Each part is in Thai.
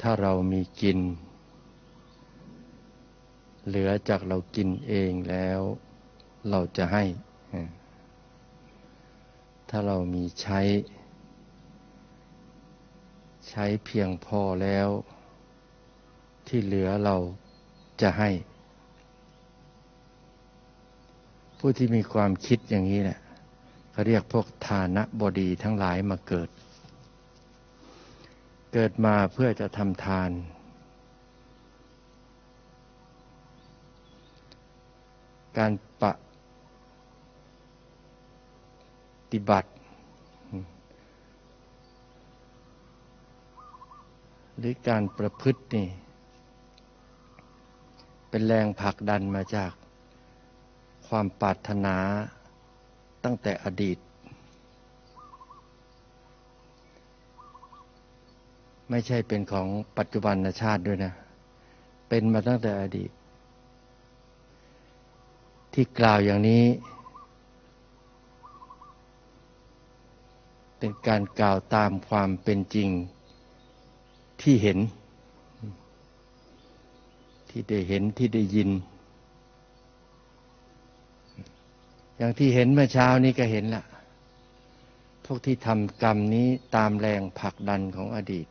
ถ้าเรามีกิน เหลือจากเรากินเองแล้ว เราจะให้ ถ้าเรามีใช้ ใช้เพียงพอแล้ว ที่เหลือเราจะให้ ผู้ที่มีความคิดอย่างนี้แหละเขาเรียกพวกฐานะบดีทั้งหลายมาเกิด เกิดมาเพื่อจะทำทาน การปะฏิบัติ หรือการประพฤตินี่ เป็นแรงผลักดันมาจากความปรารถนาตั้งแต่อดีต ไม่ใช่เป็นของปัจจุบันชาติด้วยนะ เป็นมาตั้งแต่อดีต ที่กล่าวอย่างนี้ เป็นการกล่าวตามความเป็นจริงที่เห็น ที่ได้เห็นที่ได้ยิน อย่างที่เห็นเมื่อเช้านี้ก็เห็นละพวกที่ทำกรรมนี้ตามแรงผลักดันของอดีต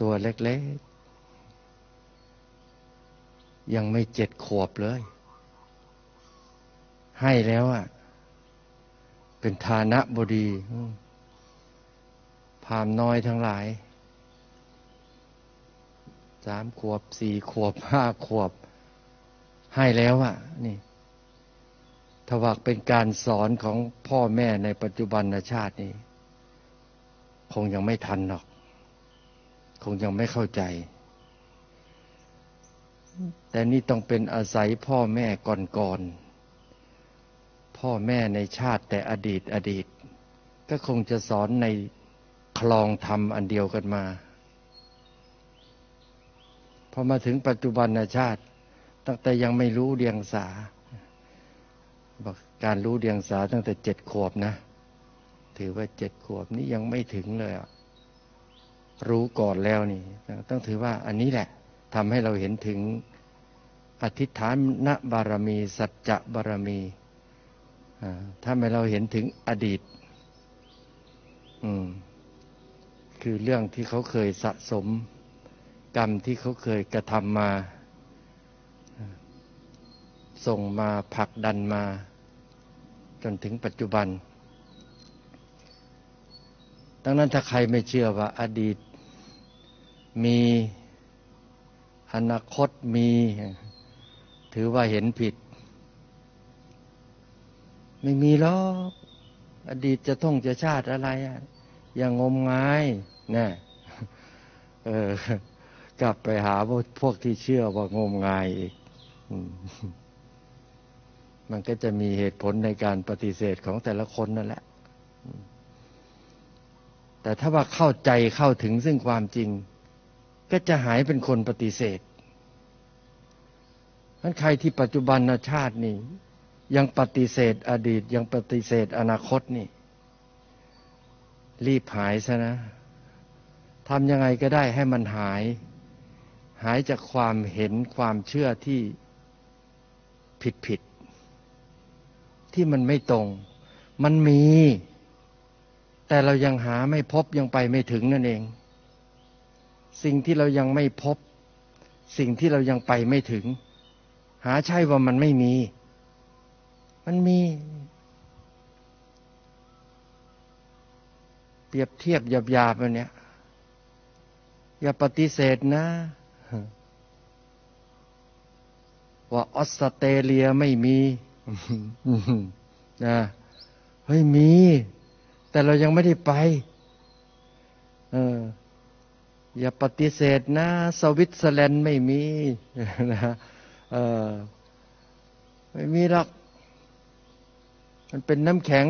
ตัวเล็กๆ ยังไม่เจ็ดขวบเลย ให้แล้วอะ เป็นฐานะบดีพามน้อยทั้งหลาย สามขวบ สี่ขวบ ห้าขวบ ให้แล้วอะ นี่ถว่าเป็นการสอนของพ่อแม่ในปัจจุบันชาตินี้ คงยังไม่ทันหรอก คงยังไม่เข้าใจ แต่นี่ต้องเป็นอาศัยพ่อแม่ก่อนๆ พ่อแม่ในชาติแต่อดีตอดีต ก็คงจะสอนในคลองธรรมอันเดียวกันมาพอมาถึงปัจจุบันชาติ ตั้งแต่ยังไม่รู้เรียงสาบอกการรู้เดียงสาตั้งแต่เจ็ดขวบนะ ถือว่าเจ็ดขวบนี้ยังไม่ถึงเลย รู้ก่อนแล้วนี่ต้องถือว่าอันนี้แหละทำให้เราเห็นถึงอธิษฐานณบารมี สัจจะบารมีถ้าไม่เราเห็นถึงอดีต อืม คือเรื่องที่เขาเคยสะสม กรรมที่เขาเคยกระทำมา ส่งมาผลักดันมา จนถึงปัจจุบันดังนั้นถ้าใครไม่เชื่อว่าอดีต มีอนาคตมี ถือว่าเห็นผิด ไม่มีหรอกอดีตจะท่องจะชาติอะไรอะอย่างงมงายนะเออกลับไปหาพวกที่เชื่อว่างมงายอีกมันก็จะมีเหตุผลในการปฏิเสธของแต่ละคนนั่นแหละ แต่ถ้าว่าเข้าใจเข้าถึงซึ่งความจริง ก็จะหายเป็นคนปฏิเสธนั้นใครที่ปัจจุบันชาตินี่ยังปฏิเสธอดีต ยังปฏิเสธอนาคตนี่ รีบหายซะนะทำยังไงก็ได้ให้มันหาย หายจากความเห็นความเชื่อที่ผิดผิด ที่มันไม่ตรง มันมี แต่เรายังหาไม่พบยังไปไม่ถึงนั่นเอง สิ่งที่เรายังไม่พบ สิ่งที่เรายังไปไม่ถึง หาใช่ว่ามันไม่มี มันมี เปรียบเทียบหยาบๆอันเนี้ยอย่าปฏิเสธนะ ว่าออสเตรเลียไม่มีนะเฮ้ยมี แต่เรายังไม่ได้ไป เออ อย่าปฏิเสธนะ สวิตเซอร์แลนด์ไม่มีนะเออไม่มีหรอก มันเป็นน้ำแข็ง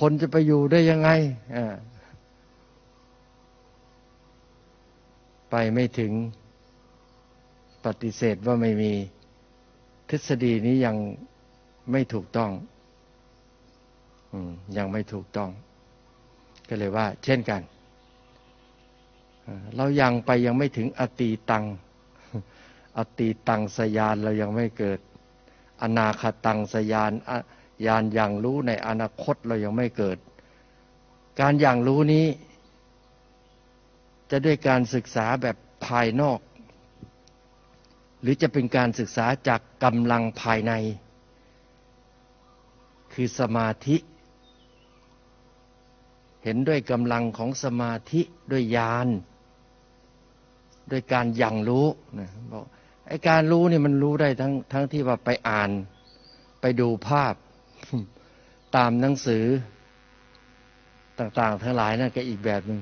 คนจะไปอยู่ได้ยังไงอ่าไปไม่ถึงปฏิเสธว่าไม่มีทฤษฎีนี้ยังไม่ถูกต้องยังไม่ถูกต้อง ก็เลยว่า เช่นกัน เออเรายังไปยังไม่ถึงอตีตัง อตีตังสยานเรายังไม่เกิด อนาคตังสยานยานอย่างรู้ในอนาคตเรายังไม่เกิด การอย่างรู้นี้ จะด้วยการศึกษาแบบภายนอก หรือจะเป็นการศึกษาจากกำลังภายใน คือสมาธิเห็นด้วยกำลังของสมาธิด้วยญาณ ด้วยการย่งรู้นะบอกไอ้การรู้นี่มันรู้ได้ทั้งทั้งที่ว่าไปอ่าน ไปดูภาพ ตามหนังสือ ต่างๆ ทั้งหลายนั่นก็อีกแบบหนึ่ง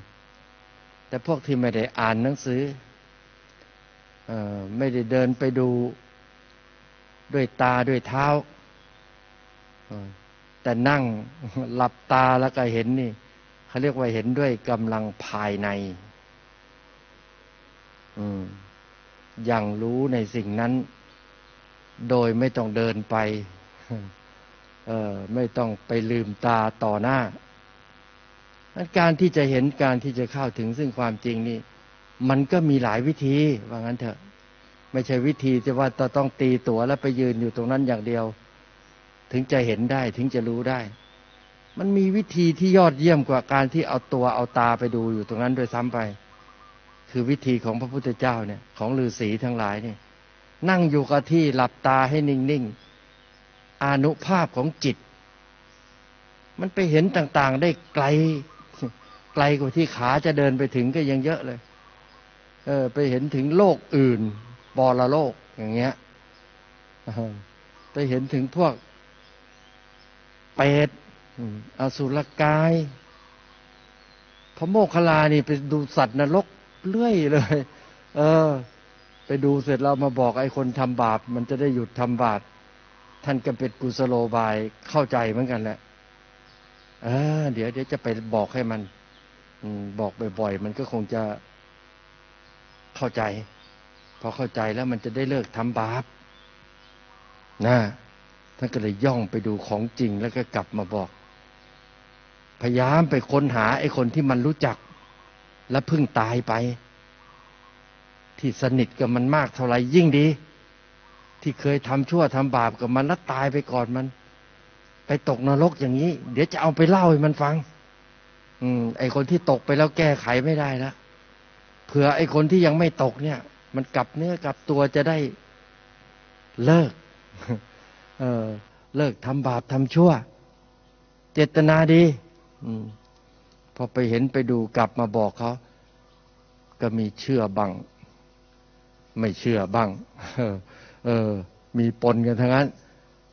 แต่พวกที่ไม่ได้อ่านหนังสืออไม่ได้เดินไปดูด้วยตาด้วยเท้าแต่นั่งหลับตาแล้วก็เห็นนี่เขาเรียกว่าเห็นด้วยกำลังภายใน อย่างรู้ในสิ่งนั้น โดยไม่ต้องเดินไปเออไม่ต้องไปลืมตาต่อหน้าการที่จะเห็นการที่จะเข้าถึงซึ่งความจริงนี่ มันก็มีหลายวิธีว่างั้นเถอะ ไม่ใช่วิธีที่ว่าต้องตีตัวแล้วไปยืนอยู่ตรงนั้นอย่างเดียว ถึงจะเห็นได้ถึงจะรู้ได้ มันมีวิธีที่ยอดเยี่ยมกว่าการที่เอาตัวเอาตาไปดูอยู่ตรงนั้นโดยซ้ำไป คือวิธีของพระพุทธเจ้าเนี่ย ของฤาษีทั้งหลายเนี่ยนั่งอยู่กับที่หลับตาให้นิ่งๆอนุภาพของจิต มันไปเห็นต่างๆ ได้ไกล ไกลกว่าที่ขาจะเดินไปถึงก็ยังเยอะเลย เออ ไปเห็นถึงโลกอื่นบอระโลกอย่างเงี้ยไปเห็นถึงพวกเปรตอืมอสุรกาย พระโมคคัลลานี่ไปดูสัตว์นรก เรื่อยเลย เออ ไปดูเสร็จแล้วมาบอกไอ้คนทำบาป มันจะได้หยุดทำบาปท่านก็เป็นกุศโลบายเข้าใจเหมือนกันแหละเออเดี๋ยวเดี๋ยวจะไปบอกให้มัน อืม บอกบ่อยๆมันก็คงจะเข้าใจพอเข้าใจแล้วมันจะได้เลิกทำบาปนะท่านก็เลยย่องไปดูของจริงแล้วก็กลับมาบอก พยายามไปค้นหาไอ้คนที่มันรู้จัก และเพิ่งตายไป ที่สนิทกับมันมากเท่าไหร่ยิ่งดี ที่เคยทำชั่วทำบาปกับมันแล้วตายไปก่อนมัน ไปตกนรกอย่างนี้ เดี๋ยวจะเอาไปเล่าให้มันฟัง อืม ไอคนที่ตกไปแล้วแก้ไขไม่ได้แล้วเผื่อไอคนที่ยังไม่ตกเนี่ย มันกลับเนื้อกลับตัวจะได้เลิก เออ เลิกทำบาปทำชั่ว เจตนาดี อืม อไปเห็นไปดูกลับมาบอกเขา ก็มีเชื่อบ้าง ไม่เชื่อบ้าง เออ มีปนกันทั้งนั้น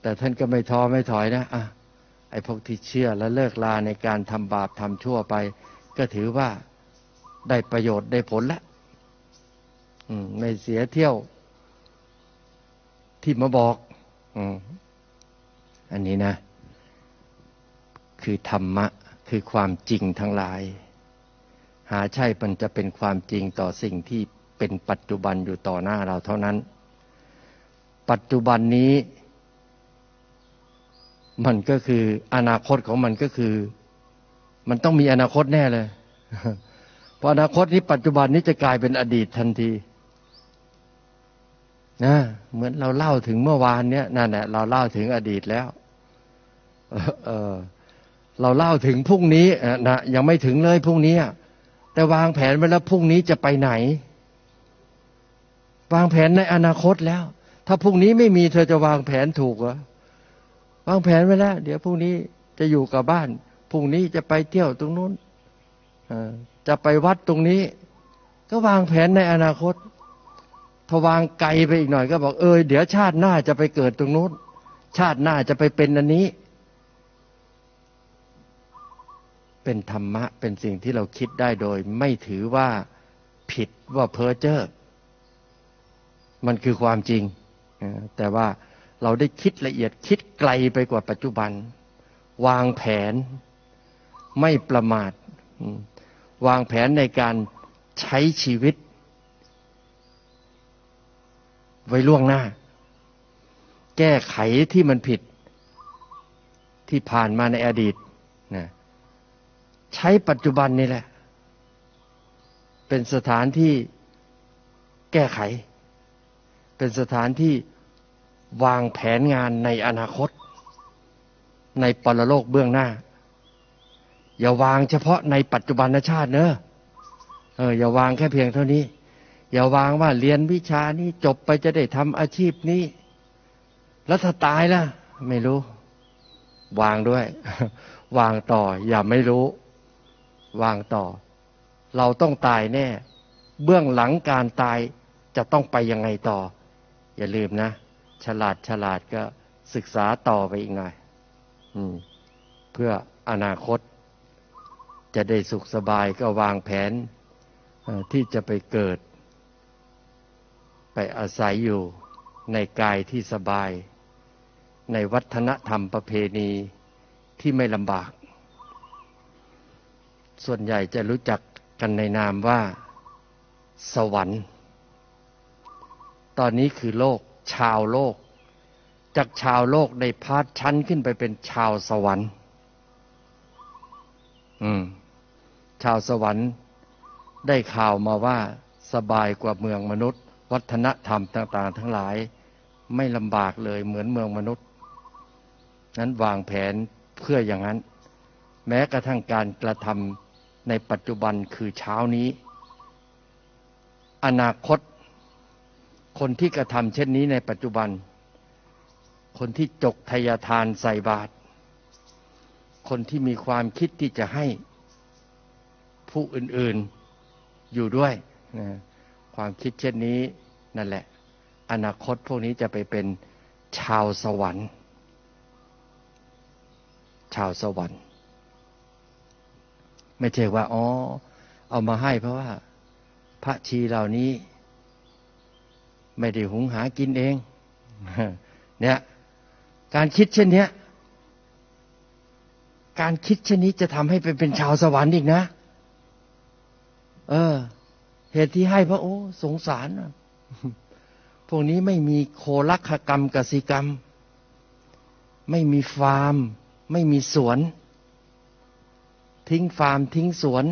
แต่ท่านก็ไม่ท้อไม่ถอยนะอะไอ้พวกที่เชื่อและเลิกลาในการทำบาปทำชั่วไป ก็ถือว่าได้ประโยชน์ได้ผลแล้วไม่เสียเที่ยว ที่มาบอกออันนี้นะ คือธรรมะ คือความจริงทั้งหลาย หาใช่มันจะเป็นความจริงต่อสิ่งที่เป็นปัจจุบันอยู่ต่อหน้าเราเท่านั้น ปัจจุบันนี้ มันก็คืออนาคตของมันก็คือ มันต้องมีอนาคตแน่เลยเพราะอนาคตนี้ปัจจุบันนี้จะกลายเป็นอดีตทันทีนะเหมือนเราเล่าถึงเมื่อวานเนี้ยนั่นแหละเราเล่าถึงอดีตแล้ว เออ เราเล่าถึงพรุ่งนี้อ่อนะยังไม่ถึงเลยพรุ่งนี้ แต่วางแผนไว้แล้วพรุ่งนี้จะไปไหน วางแผนในอนาคตแล้ว ถ้าพรุ่งนี้ไม่มีเธอจะวางแผนถูกเหรอวางแผนไว้แล้ว เดี๋ยวพรุ่งนี้จะอยู่กับบ้านพรุ่งนี้จะไปเที่ยวตรงนู้นจะไปวัดตรงนี้ ก็วางแผนในอนาคตถ้าวางไกลไปอีกหน่อยก็บอกเออเดี๋ยวชาติหน้าจะไปเกิดตรงนู้นชาติหน้าจะไปเป็นอันนี้ เป็นธรรมะเป็นสิ่งที่เราคิดได้โดย ไม่ถือว่าผิดว่าเพ้อเจ้อมันคือความจริง แต่ว่าเราได้คิดละเอียดคิดไกลไปกว่าปัจจุบัน วางแผนไม่ประมาท วางแผนในการใช้ชีวิต ไว้ล่วงหน้า แก้ไขที่มันผิดที่ผ่านมาในอดีต ใช้ปัจจุบันนี่แหละ เป็นสถานที่แก้ไข เป็นสถานที่วางแผนงานในอนาคต ในปรโลกเบื้องหน้า อย่าวางเฉพาะในปัจจุบันชาติเนอะเอออย่าวางแค่เพียงเท่านี้ อย่าวางว่าเรียนวิชานี้จบไปจะได้ทำอาชีพนี้ แล้วถ้าตายล่ะ ไม่รู้ วางด้วย วางต่ออย่าไม่รู้ วางต่อ เราต้องตายแน่ เบื้องหลังการตายจะต้องไปยังไงต่อ อย่าลืมนะ ฉลาดฉลาดก็ศึกษาต่อไปอีกหน่อยอมเพื่ออนาคต จะได้สุขสบายก็วางแผนที่จะไปเกิด ไปอาศัยอยู่ในกายที่สบาย ในวัฒนธรรมประเพณีที่ไม่ลำบาก ส่วนใหญ่จะรู้จักกันในนามว่า สวรรค์ ตอนนี้คือโลก ชาวโลก จากชาวโลกได้พาดชั้นขึ้นไปเป็นชาวสวรรค์ อืม ชาวสวรรค์ได้ข่าวมาว่าสบายกว่าเมืองมนุษย์ วัฒนธรรมต่าง ๆ ทั้งหลาย ไม่ลำบากเลยเหมือนเมืองมนุษย์ นั้นวางแผนเพื่ออย่างนั้น แม้กระทั่งการกระทำ ในปัจจุบันคือเช้านี้ อนาคต คนที่กระทำเช่นนี้ในปัจจุบัน คนที่จกทยทานใส่บาตรคนที่มีความคิดที่จะให้ผู้อื่นๆอยู่ด้วยนะความคิดเช่นนี้นั่นแหละ อนาคตพวกนี้จะไปเป็นชาวสวรรค์ ชาวสวรรค์ ไม่ใช่ว่าอ๋อเอามาให้เพราะว่า พระชีเหล่านี้ ไม่ได้หุงหากินเอง เนี่ย การคิดเช่นเนี้ยการคิดเช่นนี้จะทำให้เป็นเป็นชาวสวรรค์อีกนะ เออ เหตุที่ให้พระโอ้สงสารพวกนี้ไม่มีโคลักขกรรมกสิกรรม ไม่มีฟาร์ม ไม่มีสวน ทิ้งฟาร์มทิ้งสวน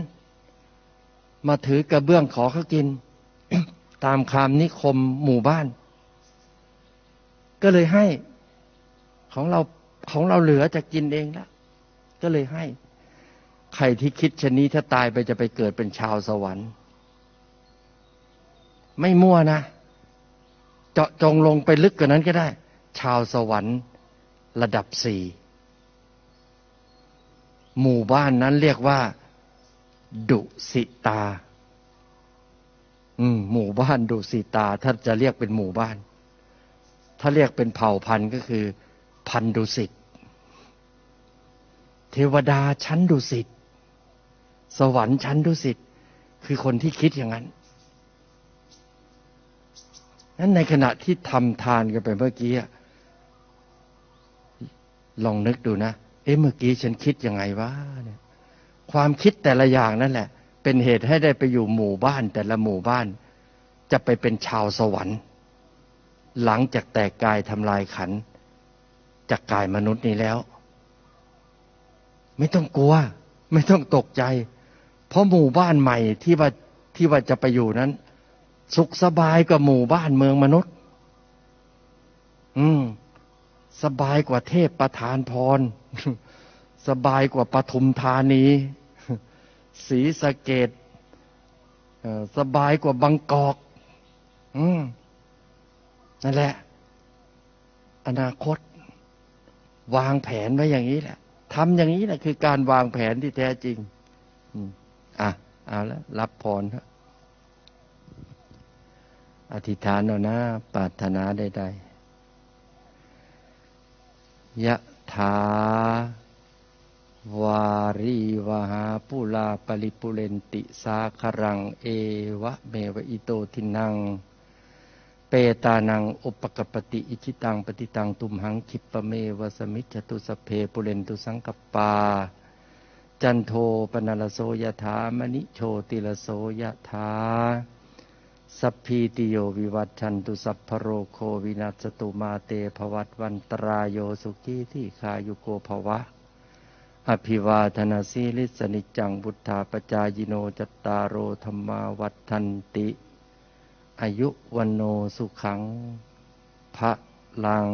มาถือกระเบื้องขอเขากิน ตามคามนิคมหมู่บ้าน ก็เลยให้ของเราของเราเหลือจะกินเองแล้วก็เลยให้ ใครที่คิดชนนี้ถ้าตายไปจะไปเกิดเป็นชาวสวรรค์ ไม่มั่วนะเจาะจงลงไปลึกกว่านั้นก็ได้ ชาวสวรรค์ระดับสี่ หมู่บ้านนั้นเรียกว่า ดุสิตา อืม หมู่บ้านดุสิตา ถ้าจะเรียกเป็นหมู่บ้าน ถ้าเรียกเป็นเผ่าพันธุ์ก็คือ พันดุสิต เทวดาชั้นดุสิต สวรรค์ชั้นดุสิต คือคนที่คิดอย่างนั้นนั้นในขณะที่ทำทานกันไปเมื่อกี้ลองนึกดูนะ เอ๊ะเมื่อกี้ฉันคิดยังไงวะเนี่ยความคิดแต่ละอย่างนั่นแหละ เป็นเหตุให้ได้ไปอยู่หมู่บ้านแต่ละหมู่บ้าน จะไปเป็นชาวสวรรค์ หลังจากแตกกายทำลายขันจากกายมนุษย์นี้แล้ว ไม่ต้องกลัว ไม่ต้องตกใจ เพราะหมู่บ้านใหม่ที่ว่าที่ว่าจะไปอยู่นั้น สุขสบายกว่าหมู่บ้านเมืองมนุษย์ อืม สบายกว่าเทพประธานพร สบายกว่าปทุมธานีศรีสะเกดสบายกว่าบางกอกอนั่นแหละ อนาคต วางแผนไว้อย่างนี้แหละทำอย่างนี้แหละคือการวางแผนที่แท้จริงอะ เอาแล้วรับพรอธิษฐานเอานะปรารถนาใดๆ ยะถาวารีวหาปุลาปริปุเรนติสาครังเอวะเมวอิโตทินัง เปตานังอุปกปติอิชิตังปฏิตังตุมหังคิปะเมวสมิจตุสเพปุเรนตุสังกปา จันโทปนลโสยะถามณิโชติลโสยะถา สัพพีติโยวิวัตชันตุสัพพโรโควินัสตุมาเตภวัตวันตรายโยสุขีที่คายุโกภวะ อภิวาธนาสีลิสนิจังบุทธาปจายโนจตารโอธรรมาวัฏันติ อายุวันโนสุขังพระลัง